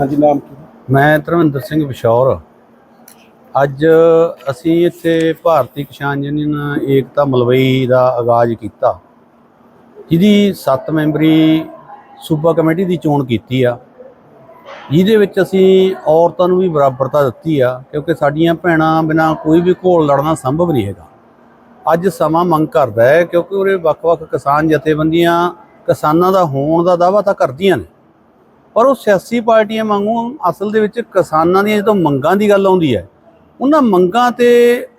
ਹਾਂਜੀ, ਨਾਮ ਕੀ? ਮੈਂ ਧਰਮਿੰਦਰ ਸਿੰਘ ਵਿਸ਼ੌਰ। ਅੱਜ ਅਸੀਂ ਇੱਥੇ ਭਾਰਤੀ ਕਿਸਾਨ ਯੂਨੀਅਨ ਏਕਤਾ ਮਲਵਈ ਦਾ ਆਗਾਜ਼ ਕੀਤਾ। ਜਿਹਦੀ 7 ਮੈਂਬਰੀ ਸੂਬਾ ਕਮੇਟੀ ਦੀ ਚੋਣ ਕੀਤੀ ਆ। ਜਿਹਦੇ ਵਿੱਚ ਅਸੀਂ ਔਰਤਾਂ ਨੂੰ ਵੀ ਬਰਾਬਰਤਾ ਦਿੱਤੀ ਆ, ਕਿਉਂਕਿ ਸਾਡੀਆਂ ਭੈਣਾਂ ਬਿਨਾਂ ਕੋਈ ਵੀ ਘੋਲ ਲੜਨਾ ਸੰਭਵ ਨਹੀਂ ਹੈਗਾ। ਅੱਜ ਸਮਾਂ ਮੰਗ ਕਰਦਾ ਹੈ, ਕਿਉਂਕਿ ਉਰੇ ਵੱਖ-ਵੱਖ ਕਿਸਾਨ ਜਥੇਬੰਦੀਆਂ ਕਿਸਾਨਾਂ ਦਾ ਹੋਣ ਦਾ ਦਾਅਵਾ ਤਾਂ ਕਰਦੀਆਂ ਨੇ। ਪਰ ਉਹ ਸਿਆਸੀ ਪਾਰਟੀਆਂ ਵਾਂਗੂ ਅਸਲ ਦੇ ਵਿੱਚ ਕਿਸਾਨਾਂ ਦੀਆਂ ਜਦੋਂ ਮੰਗਾਂ ਦੀ ਗੱਲ ਆਉਂਦੀ ਹੈ ਉਹਨਾਂ ਮੰਗਾਂ ਤੇ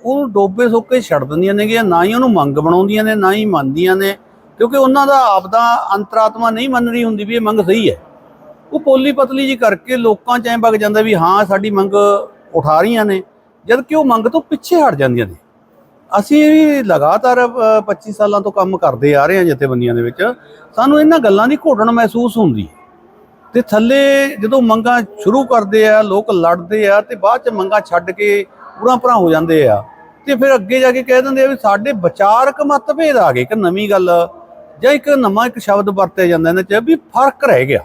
ਉਹਨੂੰ ਡੋਬੇ ਸੋਕੇ ਛੱਡ ਦਿੰਦੀਆਂ ਨੇਗੀਆਂ ਨਾ ਹੀ ਉਹਨੂੰ ਮੰਗ ਬਣਾਉਂਦੀਆਂ ਨੇ ਨਾ ਹੀ ਮੰਨਦੀਆਂ ਨੇ ਕਿਉਂਕਿ ਉਹਨਾਂ ਦਾ ਆਪਦਾ ਅੰਤਰਾਤਮਾ ਨਹੀਂ ਮੰਨ ਰਹੀ ਹੁੰਦੀ ਵੀ ਇਹ ਮੰਗ ਸਹੀ ਹੈ। ਉਹ ਪੋਲੀ ਪਤਲੀ ਜੀ ਕਰਕੇ ਲੋਕਾਂ 'ਚ ਐਂ ਵਗ ਜਾਂਦਾ ਵੀ ਹਾਂ ਸਾਡੀ ਮੰਗ ਉਠਾ ਰਹੀਆਂ ਨੇ ਜਦ ਕਿ ਉਹ ਮੰਗ ਤੋਂ ਪਿੱਛੇ ਹਟ ਜਾਂਦੀਆਂ ਨੇ। ਅਸੀਂ ਵੀ ਲਗਾਤਾਰ ਅ, 25 ਸਾਲਾਂ ਤੋਂ ਕੰਮ ਕਰਦੇ ਆ ਰਹੇ ਹਾਂ ਜਥੇਬੰਦੀਆਂ ਦੇ ਵਿੱਚ ਸਾਨੂੰ ਇਹਨਾਂ ਗੱਲਾਂ ਦੀ ਘੋਟਣ ਮਹਿਸੂਸ ਹੁੰਦੀ ਹੈ। ਤੇ ਥੱਲੇ ਜਦੋਂ ਮੰਗਾਂ ਸ਼ੁਰੂ ਕਰਦੇ ਆ, ਲੋਕ ਲੜਦੇ ਆ ਤੇ ਬਾਅਦ ਚ ਮੰਗਾਂ ਛੱਡ ਕੇ ਪੂਰਾ ਭਰਾ ਹੋ ਜਾਂਦੇ ਆ। ਤੇ ਫਿਰ ਅੱਗੇ ਜਾ ਕੇ ਕਹਿ ਦਿੰਦੇ ਆ ਵੀ ਸਾਡੇ ਵਿਚਾਰਕ ਮਤਭੇਦ ਆ ਗਏ। ਇੱਕ ਨਵੀਂ ਗੱਲ ਜਾਂ ਇੱਕ ਨਵਾਂ ਇੱਕ ਸ਼ਬਦ ਵਰਤਿਆ ਜਾਂਦਾ ਇਹਨਾਂ ਚ ਵੀ ਫ਼ਰਕ ਰਹਿ ਗਿਆ।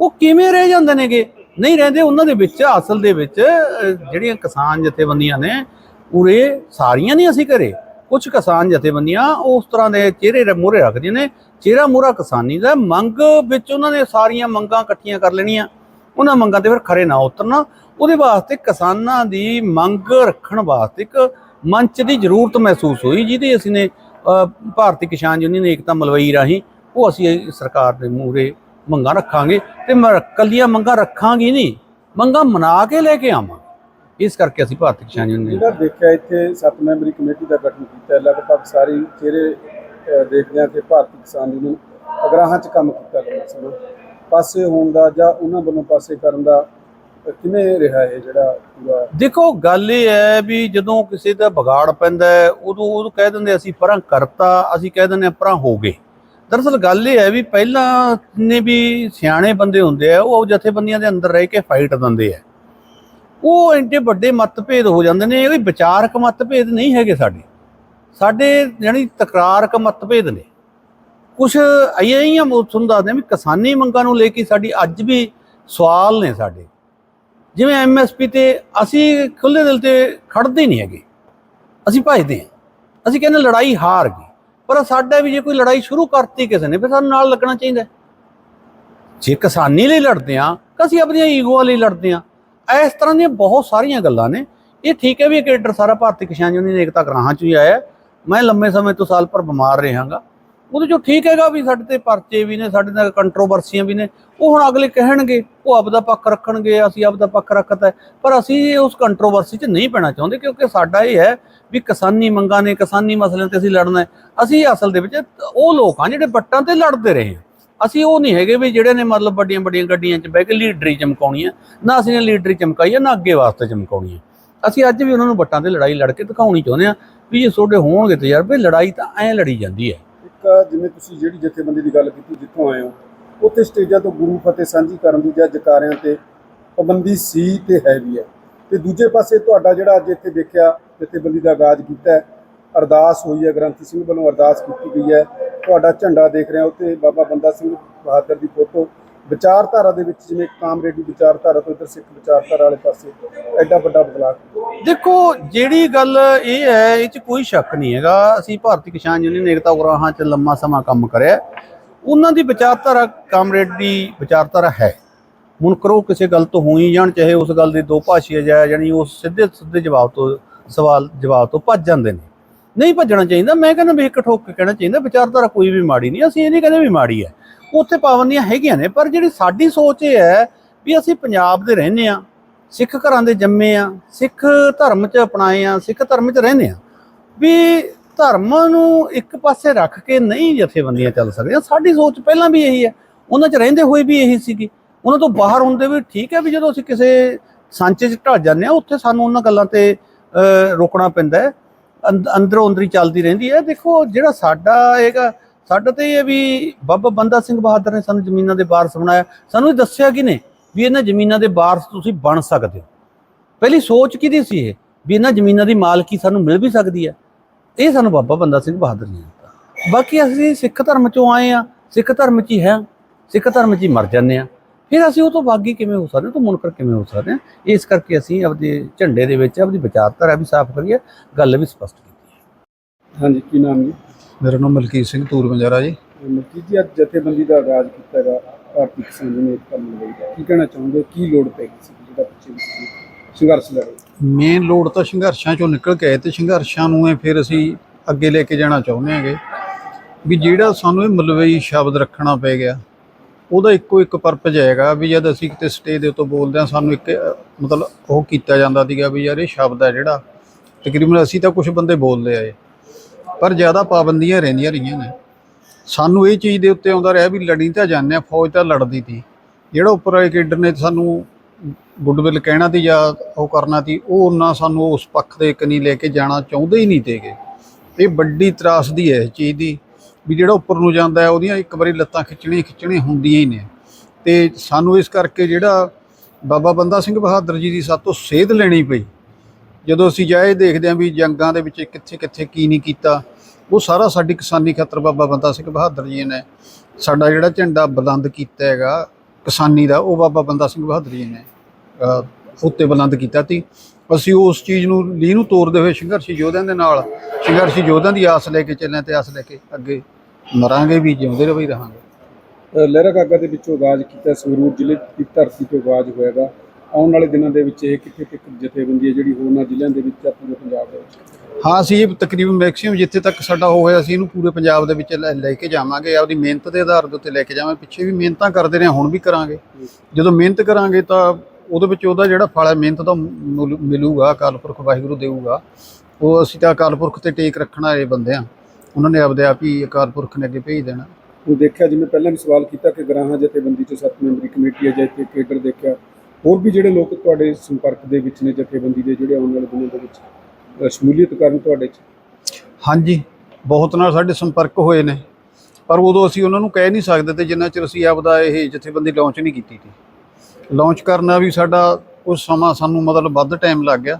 ਉਹ ਕਿਵੇਂ ਰਹਿ ਜਾਂਦੇ ਨੇਗੇ? ਨਹੀਂ ਰਹਿੰਦੇ, ਉਹਨਾਂ ਦੇ ਵਿੱਚ, ਅਸਲ ਦੇ ਵਿੱਚ ਜਿਹੜੀਆਂ ਕਿਸਾਨ ਜਥੇਬੰਦੀਆਂ ਨੇ ਉਰੇ ਸਾਰੀਆਂ ਨਹੀਂ ਅਸੀਂ ਘਰੇ। ਕੁਝ ਕਿਸਾਨ ਜਥੇਬੰਦੀਆਂ ਉਸ ਤਰ੍ਹਾਂ ਦੇ ਚਿਹਰੇ ਮੂਹਰੇ ਰੱਖਦੀਆਂ ਨੇ, ਚਿਹਰਾ ਮੂਹਰਾ ਕਿਸਾਨੀ ਦਾ, ਮੰਗ ਵਿੱਚ ਉਹਨਾਂ ਨੇ ਸਾਰੀਆਂ ਮੰਗਾਂ ਇਕੱਠੀਆਂ ਕਰ ਲੈਣੀਆਂ। ਉਹਨਾਂ ਮੰਗਾਂ ਤੇ ਫਿਰ ਖਰੇ ਨਾ ਉਤਰਨਾ। ਉਹਦੇ ਵਾਸਤੇ ਕਿਸਾਨਾਂ ਦੀ ਮੰਗ ਰੱਖਣ ਵਾਸਤੇ ਇੱਕ ਮੰਚ ਦੀ ਜ਼ਰੂਰਤ ਮਹਿਸੂਸ ਹੋਈ, ਜਿਹਦੀ ਅਸੀਂ ਨੇ ਭਾਰਤੀ ਕਿਸਾਨ ਯੂਨੀਅਨ ਏਕਤਾ ਮਲਵਈ ਰਾਹੀਂ, ਉਹ ਅਸੀਂ ਸਰਕਾਰ ਦੇ ਮੂਹਰੇ ਮੰਗਾਂ ਰੱਖਾਂਗੇ। ਤੇ ਮ- ਕੱਲੀਆਂ ਮੰਗਾਂ ਰੱਖਾਂਗੇ ਨਹੀਂ, ਮੰਗਾਂ ਮਨਾ ਕੇ ਲੈ ਕੇ ਆਵਾਂਗੇ ਇਸ ਕਰਕੇ ਅਸੀਂ ਭਾਰਤੀ ਕਿਸਾਨ ਯੂਨੀਅਨ ਜਿਹੜਾ ਦੇਖਿਆ ਇੱਥੇ ਸੱਤ ਮੈਂਬਰੀ ਕਮੇਟੀ ਦਾ ਗਠਨ ਕੀਤਾ ਹੈ, ਲਗਭਗ ਸਾਰੀ ਚਿਹਰੇ ਦੇਖਦੇ ਹਾਂ ਕਿ ਭਾਰਤੀ ਕਿਸਾਨ ਯੂਨੀਅਨ ਅਗਰਾਹਾਂ 'ਚ ਕੰਮ ਕੀਤਾ ਗਿਆ ਸੀ। ਪਾਸੇ ਹੋਣ ਦਾ ਜਾਂ ਉਹਨਾਂ ਵੱਲੋਂ ਪਾਸੇ ਕਰਨ ਦਾ ਕਿਵੇਂ ਰਿਹਾ ਇਹ ਜਿਹੜਾ ਪੂਰਾ? ਦੇਖੋ ਗੱਲ ਇਹ ਹੈ ਵੀ ਜਦੋਂ ਕਿਸੇ ਦਾ ਵਿਗਾੜ ਪੈਂਦਾ ਉਦੋਂ ਉਦੋਂ ਕਹਿ ਦਿੰਦੇ ਅਸੀਂ ਪਰਾਂ ਕਰਤਾ ਅਸੀਂ ਕਹਿ ਦਿੰਦੇ ਪਰਾਂ ਹੋ ਗਏ। ਦਰਅਸਲ ਗੱਲ ਇਹ ਹੈ ਵੀ ਪਹਿਲਾਂ ਨੇ ਵੀ ਸਿਆਣੇ ਬੰਦੇ ਹੁੰਦੇ ਆ ਉਹ ਜਥੇਬੰਦੀਆਂ ਦੇ ਅੰਦਰ ਰਹਿ ਕੇ ਫਾਈਟ ਦਿੰਦੇ ਆ। ਉਹ ਇੰਨੇ ਵੱਡੇ ਮਤਭੇਦ ਹੋ ਜਾਂਦੇ ਨੇ, ਇਹ ਵੀ ਵਿਚਾਰਕ ਮਤਭੇਦ ਨਹੀਂ ਹੈਗੇ ਸਾਡੇ। ਸਾਡੇ ਜਾਨੀ ਤਕਰਾਰਕ ਮਤਭੇਦ ਨੇ। ਕੁਝ ਅਈਆਂ ਤੁਹਾਨੂੰ ਦੱਸਦੇ ਵੀ ਕਿਸਾਨੀ ਮੰਗਾਂ ਨੂੰ ਲੈ ਕੇ ਸਾਡੀ ਅੱਜ ਵੀ ਸਵਾਲ ਨੇ ਸਾਡੇ। ਜਿਵੇਂ ਐਮਐਸਪੀ ਤੇ ਅਸੀਂ ਖੁੱਲੇ ਦਿਲ ਤੇ ਖੜਦੇ ਨਹੀਂ ਹੈਗੇ। ਅਸੀਂ ਭਜਦੇ ਹਾਂ। ਅਸੀਂ ਕਹਿੰਦੇ ਲੜਾਈ ਹਾਰ ਗਈ। ਪਰ ਸਾਡਾ ਵੀ ਜੇ ਕੋਈ ਲੜਾਈ ਸ਼ੁਰੂ ਕਰਤੀ ਕਿਸੇ ਨੇ, ਫਿਰ ਸਾਨੂੰ ਨਾਲ ਲੱਗਣਾ ਚਾਹੀਦਾ। ਜੇ ਕਿਸਾਨੀ ਲਈ ਲੜਦੇ ਹਾਂ, ਤਾਂ ਅਸੀਂ ਆਪਣੀਆਂ ਈਗੋਆਂ ਲਈ ਲੜਦੇ ਹਾਂ। ਇਸ ਤਰ੍ਹਾਂ ਦੀਆਂ ਬਹੁਤ ਸਾਰੀਆਂ ਗੱਲਾਂ ਨੇ। ਇਹ ਠੀਕ ਹੈ ਵੀ ਇਹ ਕੇਡਰ ਸਾਰਾ ਭਾਰਤੀ ਕਿਸਾਨ ਯੂਨੀਅਨ ਏਕਤਾ ਗ੍ਰਾਹਾਂ ਚ ਹੀ ਆਇਆ। ਮੈਂ ਲੰਮੇ ਸਮੇਂ ਤੋਂ ਸਾਲ ਪਰ ਬਿਮਾਰ ਰਹਾਂਗਾ। ਉਹਦੇ ਚੋਂ ਠੀਕ ਹੈਗਾ ਵੀ ਸਾਡੇ ਤੇ ਪਰਚੇ ਵੀ ਨੇ, ਸਾਡੇ ਨਾਲ ਕੰਟਰੋਵਰਸੀਆਂ ਵੀ ਨੇ। ਉਹ ਹੁਣ ਅਗਲੇ ਕਹਿਣਗੇ, ਉਹ ਆਪਦਾ ਪੱਖ ਰੱਖਣਗੇ, ਅਸੀਂ ਆਪਦਾ ਪੱਖ ਰੱਖਤਾ ਪਰ ਅਸੀਂ ਉਸ ਕੰਟਰੋਵਰਸੀ 'ਚ ਨਹੀਂ ਪੈਣਾ ਚਾਹੁੰਦੇ ਕਿਉਂਕਿ ਸਾਡਾ ਇਹ ਹੈ ਵੀ ਕਿਸਾਨੀ ਮੰਗਾਂ ਨੇ, ਕਿਸਾਨੀ ਮਸਲਿਆਂ ਤੇ ਅਸੀਂ ਲੜਨਾ ਅਸੀਂ ਅਸਲ ਦੇ ਵਿੱਚ ਉਹ ਲੋਕ ਹਾਂ ਜਿਹੜੇ ਵੱਟਾਂ ਤੇ ਲੜਦੇ ਰਹੇ ਹਾਂ। ਅਸੀਂ ਉਹ ਨਹੀਂ ਹੈਗੇ ਵੀ ਜਿਹੜੇ ਨੇ ਮਤਲਬ ਵੱਡੀਆਂ ਵੱਡੀਆਂ ਗੱਡੀਆਂ 'ਚ ਬਹਿ ਕੇ ਲੀਡਰੀ ਚਮਕਾਉਣੀ ਹੈ ਨਾ ਅਸੀਂ ਨੇ ਲੀਡਰੀ ਚਮਕਾਈ ਹੈ ਨਾ ਅੱਗੇ ਵਾਸਤੇ ਚਮਕਾਉਣੀ ਹੈ ਅਸੀਂ ਅੱਜ ਵੀ ਉਹਨਾਂ ਨੂੰ ਵੱਟਾਂ ਤੇ ਲੜਾਈ ਲੜ ਕੇ ਦਿਖਾਉਣੀ ਚਾਹੁੰਦੇ ਹਾਂ ਵੀ ਇਹ ਤੁਹਾਡੇ ਹੋਣਗੇ ਤਜਰਬੇ ਲੜਾਈ ਤਾਂ ਐਂ ਲੜੀ ਜਾਂਦੀ ਹੈ। ਇੱਕ ਜਿਵੇਂ ਤੁਸੀਂ ਜਿਹੜੀ ਜਥੇਬੰਦੀ ਦੀ ਗੱਲ ਕੀਤੀ ਜਿੱਥੋਂ ਆਏ ਹੋ, ਉੱਥੇ ਸਟੇਜਾਂ ਤੋਂ ਗੁਰੂ ਫਤਿਹ ਸਾਂਝੀ ਕਰਨ ਦੀ ਜਾਂ ਜਕਾਰਿਆਂ ਤੇ ਪਾਬੰਦੀ ਸੀ ਤੇ ਹੈ ਵੀ ਹੈ। ਤੇ ਦੂਜੇ ਪਾਸੇ ਤੁਹਾਡਾ ਜਿਹੜਾ ਅੱਜ ਇੱਥੇ ਦੇਖਿਆ ਜਥੇਬੰਦੀ ਦਾ ਆਗਾਜ਼ ਕੀਤਾ ਅਰਦਾਸ ਹੋਈ ਹੈ, ਗ੍ਰੰਥੀ ਸਿੰਘ ਵੱਲੋਂ ਅਰਦਾਸ ਕੀਤੀ ਗਈ ਹੈ। ਤੁਹਾਡਾ ਝੰਡਾ ਦੇਖ ਰਿਹਾ ਉੱਤੇ ਬਾਬਾ ਬੰਦਾ ਸਿੰਘ ਬਹਾਦਰ ਦੀ ਫੋਟੋ। ਵਿਚਾਰਧਾਰਾ ਦੇ ਵਿੱਚ ਜਿਵੇਂ ਕਾਮਰੇਡੀ ਵਿਚਾਰਧਾਰਾ ਤੋਂ ਇੱਧਰ ਸਿੱਖ ਵਿਚਾਰਧਾਰਾ ਵਾਲੇ ਪਾਸੇ, ਐਡਾ ਵੱਡਾ ਬਦਲਾਅ ਦੇਖੋ, ਜਿਹੜੀ ਗੱਲ ਇਹ ਹੈ, ਇਹ 'ਚ ਕੋਈ ਸ਼ੱਕ ਨਹੀਂ ਹੈਗਾ। ਅਸੀਂ ਭਾਰਤੀ ਕਿਸਾਨ ਯੂਨੀਅਨ ਏਕਤਾ ਉਗਰਾਹਾਂ 'ਚ ਲੰਮਾ ਸਮਾਂ ਕੰਮ ਕਰਿਆ। ਉਹਨਾਂ ਦੀ ਵਿਚਾਰਧਾਰਾ ਕਾਮਰੇਡੀ ਵਿਚਾਰਧਾਰਾ ਹੈ। ਹੁਣ ਕਰੋ ਕਿਸੇ ਗੱਲ ਤੋਂ ਹੋਈ ਜਾਣ, ਚਾਹੇ ਉਸ ਗੱਲ ਦੇ ਦੋ ਭਾਸ਼ੀ ਜਾਇਆ ਜਾਨੀ ਉਹ ਸਿੱਧੇ ਸਿੱਧੇ ਜਵਾਬ ਤੋਂ, ਸਵਾਲ, ਜਵਾਬ ਤੋਂ ਭੱਜ ਜਾਂਦੇ ਨੇ। ਨਹੀਂ ਭੱਜਣਾ ਚਾਹੀਦਾ। ਮੈਂ ਕਹਿੰਦਾ ਵੀ ਇੱਕ ਠੋਕ ਕੇ ਕਹਿਣਾ ਚਾਹੀਦਾ, ਵਿਚਾਰਧਾਰਾ ਕੋਈ ਵੀ ਮਾੜੀ ਨਹੀਂ, ਅਸੀਂ ਇਹ ਨਹੀਂ ਕਹਿੰਦੇ ਵੀ ਮਾੜੀ ਹੈ। ਉੱਥੇ ਪਾਬੰਦੀਆਂ ਹੈਗੀਆਂ ਨੇ, ਪਰ ਜਿਹੜੀ ਸਾਡੀ ਸੋਚ ਇਹ ਹੈ ਵੀ ਅਸੀਂ ਪੰਜਾਬ ਦੇ ਰਹਿੰਦੇ ਆ ਸਿੱਖ ਘਰਾਂ ਦੇ ਜੰਮੇ ਆ ਸਿੱਖ ਧਰਮ 'ਚ ਅਪਣਾਏ ਆ ਸਿੱਖ ਧਰਮ 'ਚ ਰਹਿੰਦੇ ਆ ਵੀ ਧਰਮ ਨੂੰ ਇੱਕ ਪਾਸੇ ਰੱਖ ਕੇ ਨਹੀਂ ਜਥੇਬੰਦੀਆਂ ਚੱਲ ਸਕਦੀਆਂ। ਸਾਡੀ ਸੋਚ ਪਹਿਲਾਂ ਵੀ ਇਹੀ ਹੈ, ਉਹਨਾਂ 'ਚ ਰਹਿੰਦੇ ਹੋਏ ਵੀ ਇਹੀ ਸੀਗੀ। ਉਹਨਾਂ ਤੋਂ ਬਾਹਰ ਹੁੰਦੇ ਵੀ ਠੀਕ ਹੈ ਵੀ ਜਦੋਂ ਅਸੀਂ ਕਿਸੇ ਸਾਂਚੇ 'ਚ ਢਲ ਜਾਂਦੇ ਆ ਉੱਥੇ ਸਾਨੂੰ ਉਹਨਾਂ ਗੱਲਾਂ ਤੇ ਰੋਕਣਾ ਪੈਂਦਾ ਹੈ। ਅੰਦਰੋਂ ਅੰਦਰੀ ਚੱਲਦੀ ਰਹਿੰਦੀ ਹੈ। ਦੇਖੋ, ਜਿਹੜਾ ਸਾਡਾ ਹੈਗਾ, ਸਾਡਾ ਤੇ ਇਹ ਹੈ ਵੀ ਬਾਬਾ ਬੰਦਾ ਸਿੰਘ ਬਹਾਦਰ ਨੇ ਸਾਨੂੰ ਜ਼ਮੀਨਾਂ ਦੇ ਵਾਰਸ ਬਣਾਇਆ। ਸਾਨੂੰ ਇਹ ਦੱਸਿਆ ਕਿਨੇ ਵੀ ਇਹਨਾਂ ਜ਼ਮੀਨਾਂ ਦੇ ਵਾਰਸ ਤੁਸੀਂ ਬਣ ਸਕਦੇ ਹੋ। ਪਹਿਲੀ ਸੋਚ ਕਿਹਦੀ ਸੀ ਇਹ? ਵੀ ਇਹਨਾਂ ਜ਼ਮੀਨਾਂ ਦੀ ਮਾਲਕੀ ਸਾਨੂੰ ਮਿਲ ਵੀ ਸਕਦੀ ਹੈ। ਇਹ ਸਾਨੂੰ ਬਾਬਾ ਬੰਦਾ ਸਿੰਘ ਬਹਾਦਰ ਨੇ ਦਿੱਤਾ। ਬਾਕੀ ਅਸੀਂ ਸਿੱਖ ਧਰਮ ਚੋਂ ਆਏ ਆ ਸਿੱਖ ਧਰਮ 'ਚ ਹੀ ਹੈ, ਸਿੱਖ ਧਰਮ 'ਚ ਹੀ ਮਰ ਜਾਂਦੇ ਆ ਫਿਰ ਅਸੀਂ ਉਹ ਤੋਂ ਬਾਗੀ ਕਿਵੇਂ ਹੋ ਸਕਦੇ? ਹਾਂ, ਉਹ ਤੋਂ ਮੁਨਕਰ ਕਿਵੇਂ ਹੋ ਸਕਦੇ ਹਾਂ ਇਸ ਕਰਕੇ ਅਸੀਂ ਆਪਦੇ ਝੰਡੇ ਦੇ ਵਿੱਚ ਆਪਦੀ ਵਿਚਾਰਧਾਰਾ ਵੀ ਸਾਫ਼ ਕਰੀਏ ਗੱਲ ਵੀ ਸਪਸ਼ਟ ਕੀਤੀ ਹਾਂਜੀ ਕੀ ਨਾਮ ਜੀ? ਮੇਰਾ ਨਾਮ ਮਲਕੀਤ ਸਿੰਘ ਤੂਰ ਬੰਜਾਰਾ ਜੀ। ਮਲਕੀਤ ਜੀ ਅੱਜ ਜਥੇਬੰਦੀ ਦਾ ਆਗਾਜ਼ ਕੀਤਾ ਹੈਗਾ ਭਾਰਤੀ ਕਿਸਾਨ ਏਕਤਾ ਮੰਡਲ ਦਾ ਕੀ ਕਹਿਣਾ ਚਾਹੁੰਦੇ ਕੀ ਲੋੜ ਪੈ ਗਈ ਸੀ ਜਿਹੜਾ ਪਿੱਛੇ ਸੰਘਰਸ਼ ਲੜੇ ਮੇਨ ਲੋੜ ਤਾਂ ਸੰਘਰਸ਼ਾਂ ਚੋਂ ਨਿਕਲ ਕੇ ਆਏ ਤੇ ਸੰਘਰਸ਼ਾਂ ਨੂੰ ਇਹ ਫਿਰ ਅਸੀਂ ਅੱਗੇ ਲੈ ਕੇ ਜਾਣਾ ਚਾਹੁੰਦੇ ਹਾਂਗੇ। ਵੀ ਜਿਹੜਾ ਸਾਨੂੰ ਇਹ ਮਲਵਈ ਸ਼ਬਦ ਰੱਖਣਾ ਪੈ ਗਿਆ ਉਹਦਾ ਇੱਕੋ ਇੱਕ ਪਰਪਸ ਹੈਗਾ ਵੀ ਜਦ ਅਸੀਂ ਕਿਤੇ ਸਟੇਜ ਦੇ ਉੱਤੇ ਬੋਲਦੇ ਹਾਂ, ਸਾਨੂੰ ਇੱਕ, ਮਤਲਬ ਉਹ ਕੀਤਾ ਜਾਂਦਾ ਸੀਗਾ ਵੀ ਯਾਰ ਇਹ ਸ਼ਬਦ ਹੈ ਜਿਹੜਾ, ਤਕਰੀਬਨ ਅਸੀਂ ਤਾਂ ਕੁਝ ਬੰਦੇ ਬੋਲਦੇ ਆਏ। ਪਰ ਜ਼ਿਆਦਾ ਪਾਬੰਦੀਆਂ ਰਹਿੰਦੀਆਂ ਰਹੀਆਂ ਨੇ। ਸਾਨੂੰ ਇਹ ਚੀਜ਼ ਦੇ ਉੱਤੇ ਆਉਂਦਾ ਰਿਹਾ ਵੀ ਲੜੀ ਤਾਂ ਜਾਂਦੇ ਆ ਫੌਜ ਤਾਂ ਲੜਦੀ ਸੀ। ਜਿਹੜਾ ਉੱਪਰ ਵਾਲੇ ਕੇਡਰ ਨੇ ਸਾਨੂੰ ਗੁੱਡਵਿਲ ਕਹਿਣਾ ਤੇ ਜਾਂ ਉਹ ਕਰਨਾ ਤੀ ਉਹ ਉਹਨਾਂ ਸਾਨੂੰ ਉਸ ਪੱਖ ਦੇ ਕਨੀ ਲੈ ਕੇ ਜਾਣਾ ਚਾਹੁੰਦੇ ਹੀ ਨਹੀਂ ਤੇਗੇ ਇਹ ਵੱਡੀ ਤਰਾਸਦੀ ਹੈ ਇਸ ਚੀਜ਼ ਦੀ। ਵੀ ਜਿਹੜਾ ਉੱਪਰ ਨੂੰ ਜਾਂਦਾ ਹੈ, ਉਹਦੀਆਂ ਇੱਕ ਵਾਰੀ ਲੱਤਾਂ ਖਿੱਚਣੀਆਂ ਖਿੱਚਣੀਆਂ ਹੁੰਦੀਆਂ ਹੀ ਨੇ। ਤੇ ਸਾਨੂੰ ਇਸ ਕਰਕੇ ਜਿਹੜਾ ਬਾਬਾ ਬੰਦਾ ਸਿੰਘ ਬਹਾਦਰ ਜੀ ਦੀ ਸਾਤੋਂ ਸੇਧ ਲੈਣੀ ਪਈ। ਜਦੋਂ ਅਸੀਂ ਜਾਏ ਦੇਖਦੇ ਹਾਂ ਵੀ ਜੰਗਾਂ ਦੇ ਵਿੱਚ ਕਿੱਥੇ ਕਿੱਥੇ ਕੀ ਨਹੀਂ ਕੀਤਾ, ਉਹ ਸਾਰਾ ਸਾਡੀ ਕਿਸਾਨੀ ਖਾਤਰ ਬਾਬਾ ਬੰਦਾ ਸਿੰਘ ਬਹਾਦਰ ਜੀ ਨੇ ਸਾਡਾ ਜਿਹੜਾ ਝੰਡਾ ਬੁਲੰਦ ਕੀਤਾ ਹੈਗਾ ਕਿਸਾਨੀ ਦਾ, ਉਹ ਬਾਬਾ ਬੰਦਾ ਸਿੰਘ ਬਹਾਦਰ ਜੀ ਨੇ ਉੱਤੇ ਬੁਲੰਦ ਕੀਤਾ ਸੀ ਅਸੀਂ ਉਸ ਚੀਜ਼ ਨੂੰ ਲੀਹ ਨੂੰ ਤੋੜਦੇ ਹੋਏ ਸੰਘਰਸ਼ੀ ਯੋਧਿਆਂ ਦੇ ਨਾਲ ਸੰਘਰਸ਼ੀ ਯੋਧਿਆਂ ਦੀ ਆਸ ਲੈ ਕੇ ਚੱਲੇ ਤੇ ਆਸ ਲੈ ਕੇ ਅੱਗੇ ਮਰਾਂਗੇ ਵੀ ਜਿਉਂਦੇ ਰਹੀ ਰਹਾਂਗੇ। ਲਹਿਰਾ ਗਾਗਾ ਦੇ ਵਿੱਚੋਂ ਆਗਾਜ਼ ਕੀਤਾ ਸੰਗਰੂਰ ਜ਼ਿਲ੍ਹੇ ਦੀ ਧਰਤੀ ਤੋਂ ਆਗਾਜ਼ ਹੋਏਗਾ ਆਉਣ ਵਾਲੇ ਦਿਨਾਂ ਦੇ ਵਿੱਚ ਇਹ ਕਿੱਥੇ ਤੱਕ ਜਥੇਬੰਦੀ ਹੈ ਜਿਹੜੀ ਹੋਰਨਾਂ ਜ਼ਿਲ੍ਹਿਆਂ ਦੇ ਵਿੱਚ ਪੂਰੇ ਪੰਜਾਬ ਦੇ ਵਿੱਚ? ਹਾਂ ਅਸੀਂ ਇਹ ਤਕਰੀਬਨ ਮੈਕਸਿਮਮ ਜਿੱਥੇ ਤੱਕ ਸਾਡਾ ਹੋ ਹੋਇਆ ਅਸੀਂ ਇਹਨੂੰ ਪੂਰੇ ਪੰਜਾਬ ਦੇ ਵਿੱਚ ਲੈ ਕੇ ਜਾਵਾਂਗੇ। ਆਪਦੀ ਮਿਹਨਤ ਦੇ ਆਧਾਰ ਦੇ ਉੱਤੇ ਲੈ ਕੇ ਜਾਵਾਂਗੇ। ਪਿੱਛੇ ਵੀ ਮਿਹਨਤਾਂ ਕਰਦੇ ਰਹੇ ਹੁਣ ਵੀ ਕਰਾਂਗੇ। ਜਦੋਂ ਮਿਹਨਤ ਕਰਾਂਗੇ ਤਾਂ ਉਹਦੇ ਵਿੱਚ ਉਹਦਾ ਜਿਹੜਾ ਫਲ ਹੈ ਮਿਹਨਤ ਦਾ ਮੁੱਲ ਮਿਲੂਗਾ ਅਕਾਲ ਪੁਰਖ ਵਾਹਿਗੁਰੂ ਦੇਊਗਾ। ਉਹ ਅਸੀਂ ਤਾਂ ਅਕਾਲ ਪੁਰਖ ਤੇ ਟੇਕ ਰੱਖਣ ਵਾਲੇ ਬੰਦੇ ਆ ਉਹਨਾਂ ਨੇ ਆਪਦੇ ਆਪ ਹੀ ਅਕਾਲ ਪੁਰਖ ਨੇ ਅੱਗੇ ਭੇਜ ਦੇਣਾ। ਹੁਣ ਦੇਖਿਆ ਜਿਵੇਂ ਪਹਿਲਾਂ ਵੀ ਸਵਾਲ ਕੀਤਾ ਕਿ ਗ੍ਰਾਹਾਂ ਜਥੇਬੰਦੀ ਚੋਂ ਸੱਤ ਮੈਂਬਰੀ ਕਮੇਟੀ ਹੈ ਜਾਂ ਇੱਥੇ ਕੇਡਰ ਦੇਖਿਆ ਹੋਰ ਵੀ ਜਿਹੜੇ ਲੋਕ ਤੁਹਾਡੇ ਸੰਪਰਕ ਦੇ ਵਿੱਚ ਨੇ ਜਥੇਬੰਦੀ ਦੇ ਜਿਹੜੇ ਆਉਣ ਵਾਲੇ ਦਿਨਾਂ ਦੇ ਵਿੱਚ ਸ਼ਮੂਲੀਅਤ ਕਰਨ ਤੁਹਾਡੇ ਚ? ਹਾਂਜੀ ਬਹੁਤ ਨਾਲ ਸਾਡੇ ਸੰਪਰਕ ਹੋਏ ਨੇ। ਪਰ ਉਦੋਂ ਅਸੀਂ ਉਹਨਾਂ ਨੂੰ ਕਹਿ ਨਹੀਂ ਸਕਦੇ ਤੇ ਜਿੰਨਾ ਚਿਰ ਅਸੀਂ ਆਪਦਾ ਇਹ ਜਥੇਬੰਦੀ ਲਾਂਚ ਨਹੀਂ ਕੀਤੀ ਸੀ ਲਾਂਚ ਕਰਨਾ ਵੀ ਸਾਡਾ ਉਸ ਸਮਾਂ ਸਾਨੂੰ ਮਤਲਬ ਵੱਧ ਟਾਈਮ ਲੱਗ ਗਿਆ।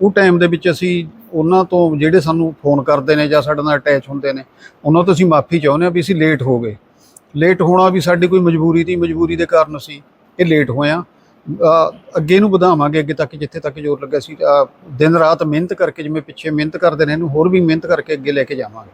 ਉਹ ਟਾਈਮ ਦੇ ਵਿੱਚ ਅਸੀਂ ਉਹਨਾਂ ਤੋਂ ਜਿਹੜੇ ਸਾਨੂੰ ਫੋਨ ਕਰਦੇ ਨੇ ਜਾਂ ਸਾਡੇ ਨਾਲ ਅਟੈਚ ਹੁੰਦੇ ਨੇ, ਉਹਨਾਂ ਤੋਂ ਅਸੀਂ ਮਾਫੀ ਚਾਹੁੰਦੇ ਹਾਂ ਵੀ ਅਸੀਂ ਲੇਟ ਹੋ ਗਏ। ਲੇਟ ਹੋਣਾ ਵੀ ਸਾਡੀ ਕੋਈ ਮਜਬੂਰੀ ਦੀ ਮਜਬੂਰੀ ਦੇ ਕਾਰਨ ਅਸੀਂ ਇਹ ਲੇਟ ਹੋਇਆ ਅੱਗੇ ਨੂੰ ਵਧਾਵਾਂਗੇ, ਅੱਗੇ ਤੱਕ ਜਿੱਥੇ ਤੱਕ ਜ਼ੋਰ ਲੱਗਾ ਸੀ ਦਿਨ ਰਾਤ ਮਿਹਨਤ ਕਰਕੇ, ਜਿਵੇਂ ਪਿੱਛੇ ਮਿਹਨਤ ਕਰਦੇ ਨੇ, ਇਹਨੂੰ ਹੋਰ ਵੀ ਮਿਹਨਤ ਕਰਕੇ ਅੱਗੇ ਲੈ ਕੇ ਜਾਵਾਂਗੇ।